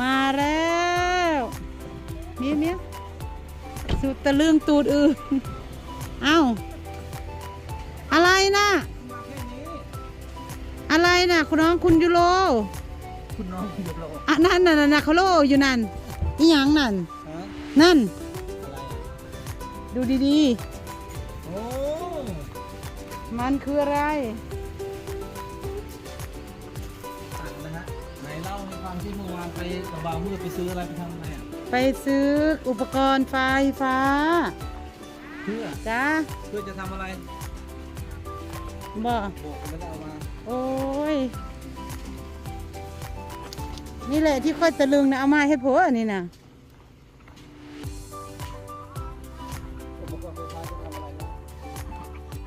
มาแล้วเมียเมียสุดตะลึงตูดอื่นเอ้า อะไรนะอะไรนะคุณน้องคุณยูโรคุณน้องอยู่โลอะนั่นน่ะน่ะเขาโลอยู่นั่นอีหยังนั่นฮะนั่นอะไรอะดูดีโอ้ๆมันคืออะไร ที่เมื่อวานไปกับบ่าวมืดไปซื้ออะไรไปทำอะไรอะไปซื้ออุปกรณ์ไฟฟ้าเพื่อจ้าเพื่อจะทำอะไรบ่บอกไม่ได้เอามาโอ้ย นี่แหละที่ค่อยตะลึงนะเอามาให้ผัวอันนี้นะอุปกรณ์ไฟฟ้าจะทำอะไรนะ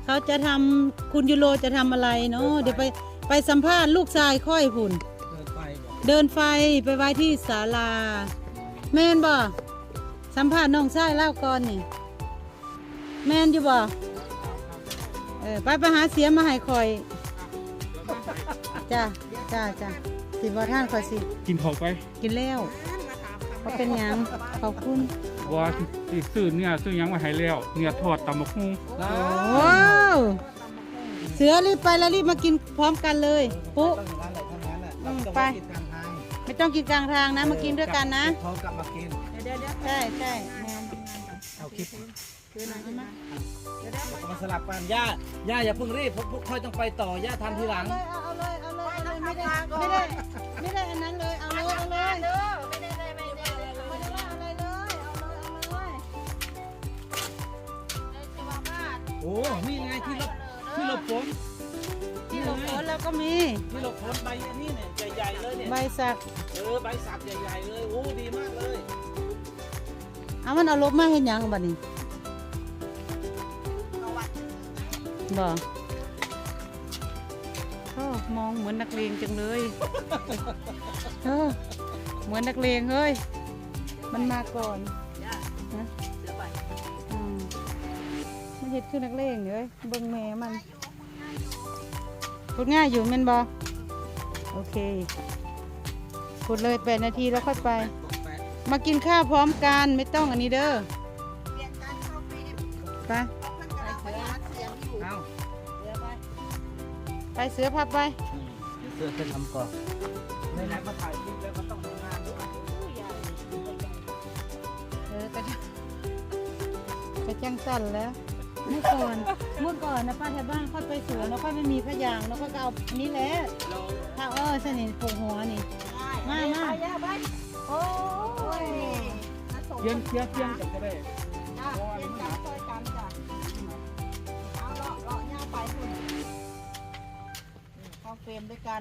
เขาจะทำคุณยูโรจะทำอะไรเนาะเดี๋ยวไปไปสัมภาษณ์ลูกชายค่อยพุ่น เดินไปบอกเดินไฟไปไว้ที่ศาลา แม่นบ่สัมภาษณ์น้องชายเล่าก่อนนี่ แม่นอยู่บ่เออไปไปหาเสียมาให้คอยจ้าจ้าจ้าสิบ่ท่านคอยสิ กินของไปกินแล้วก็เป็นหยังขอบคุณว่าสิซื้อเนี่ยซื้อหยังมาให้แล้วเนี่ยทอดตำมะคุ้งว้าวเสือรีบไปแล้วรีบมากินพร้อมกันเลยปุ๊ต้องอย่างนั้นแหละทั้งนั้นแหละอืมต้องไป ไม่ต้องกินกลางทางนะมากินด้วยกันนะเขากลับมากินใช่ใช่แม่นเอาคลิปเอามาเอามาสลับกันย่าย่าอย่าเพิ่งรีบเพราะพวกค่อยต้องไปต่อย่าทำทีหลัง เอาเลยเอาเลยเอาเลยไม่ได้ไม่ได้ไม่ได้อันนั้นเลยเอาเลยเอาเลยไม่ได้ว่าอะไรเลยเอาเลยเอาเลยโอ้นี่ไงที่หลบที่หลบฝนที่ห ลบฝนเราก็มีที่หลบฝนใบอันนี้เนี่ยใหญ่ๆเลยเนี่ยใบสักเออใบสักใหญ่ๆเลยโอ้ดีมากเลยเอามันเอาลบมาเห็นยังบัดนี้บ่โอ้มองเหมือนนักเลงจังเลยเออเหมือนนักเลงเฮ้ย มันมาก่อนนะอืมมันเห็ดคือนักเลงเลยเบิ่งแม่มัน พูดง่ายอยู่แม่นบ่โอเคพูดเลยแปดนาทีแล้วค่อยไป มากินข้าวพร้อมกันไม่ต้องอันนี้เด้อไปเอ้าไปเสือพับไปเสือจะทำก่อนในไหนมาถ่ายคลิปแล้วก็ต้องทำงานด้วยเออกระจังสั่นแล้ว เมื่อก่อน เมื่อก่อนนะป้าแถวบ้านค่อยไปสวนแล้วค่อยไม่มีพะยางแล้วก็เอาอันนี้แหละถ้าเออสนิทปลูกหัวนี่ มามาโอ้ยเทียนเทียนเทียนกันก็ได้เข้าเฟรมด้วยกัน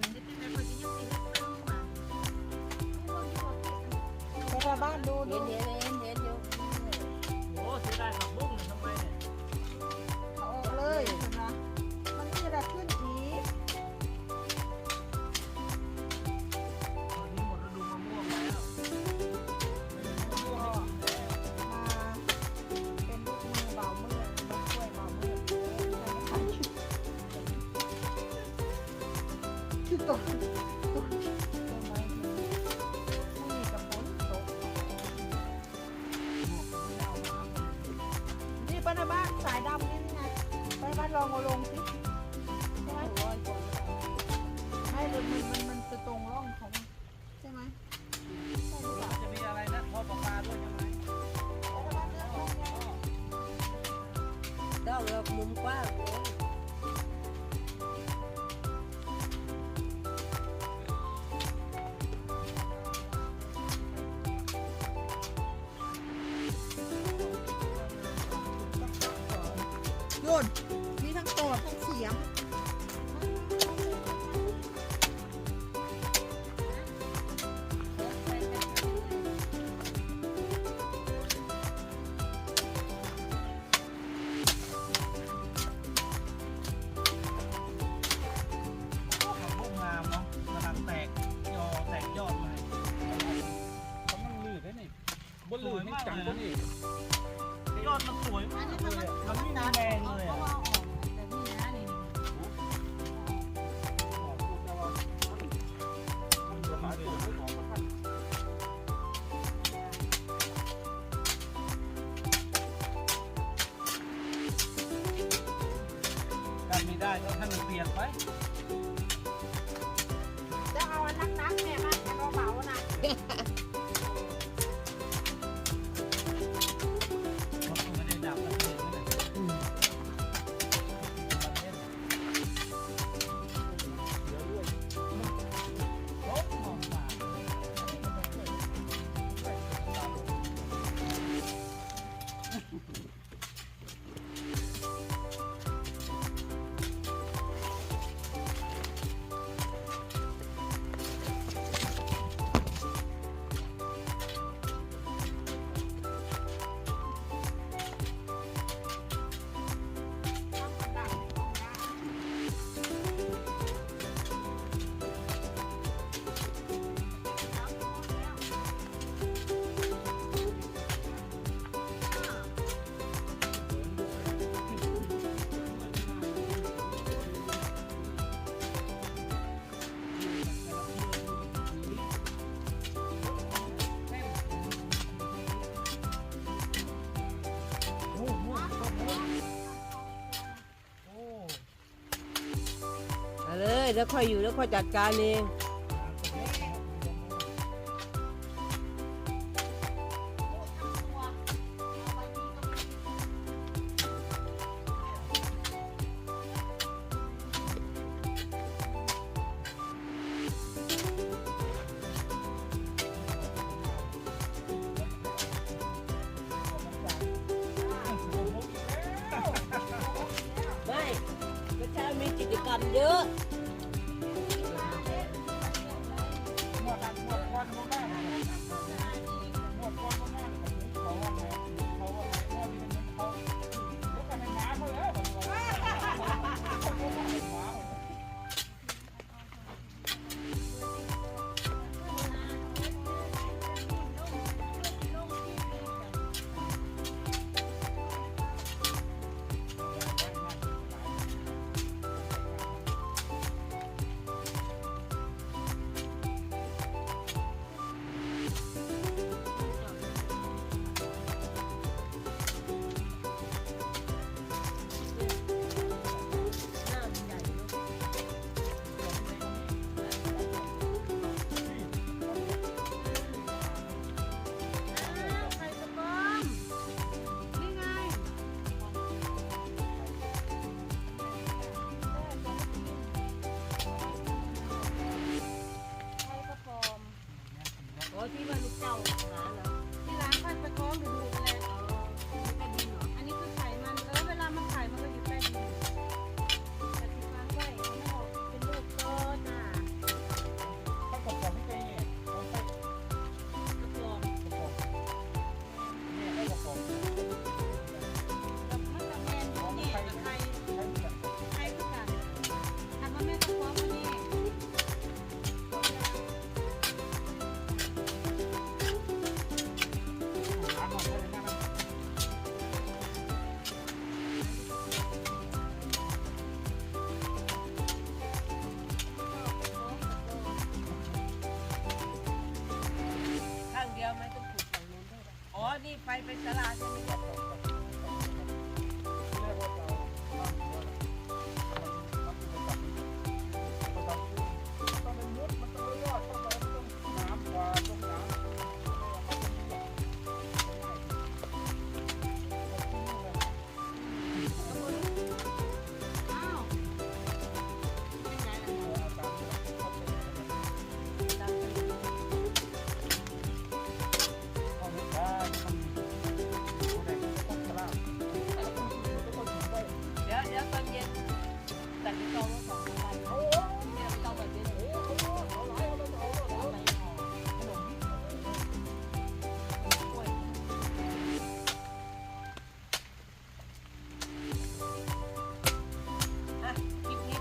ไปทางบ้านดูดูโอ้เสียดายผักบุ้งเนี่ยทำไมเนี่ยเอา ออกเลยนะมันก็จะได้ขึ้นอีก บ้านลองเอาลงสิใช่ไหมไม่มันมันมันมันจะตรงร่องของใช่ไหมใช่หรือเปล่าจะมีอะไรนะทอปลาปลาด้วยใช่ไหมก็เลือกมุมกว้างเลยโยนมีทั้งตอดทั้งเสียง ผั ไม่ได้ก็ให้มันเปลี่ยนไปจะเอาอักนักๆเนี่ยมาเอาเบาๆนะ เลยแล้วค่อยอยู่แล้วค่อยจัดการเองไม่เมื่อช้มีกิจกรรมเยอะ ni 5 pesos lah. Ni jatuh.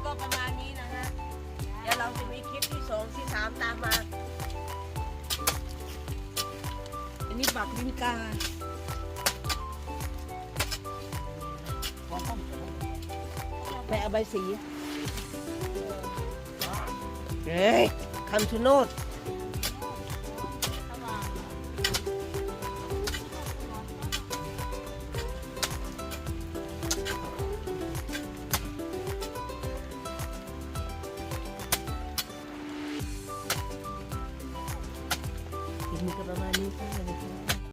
็ประมาณนี้นะฮะ เดี๋ยวเราจะมีคลิปที่สองที่สามตามมา อันนี้บักลิงกาแม่ใบสี เฮ้ยคำชะโนด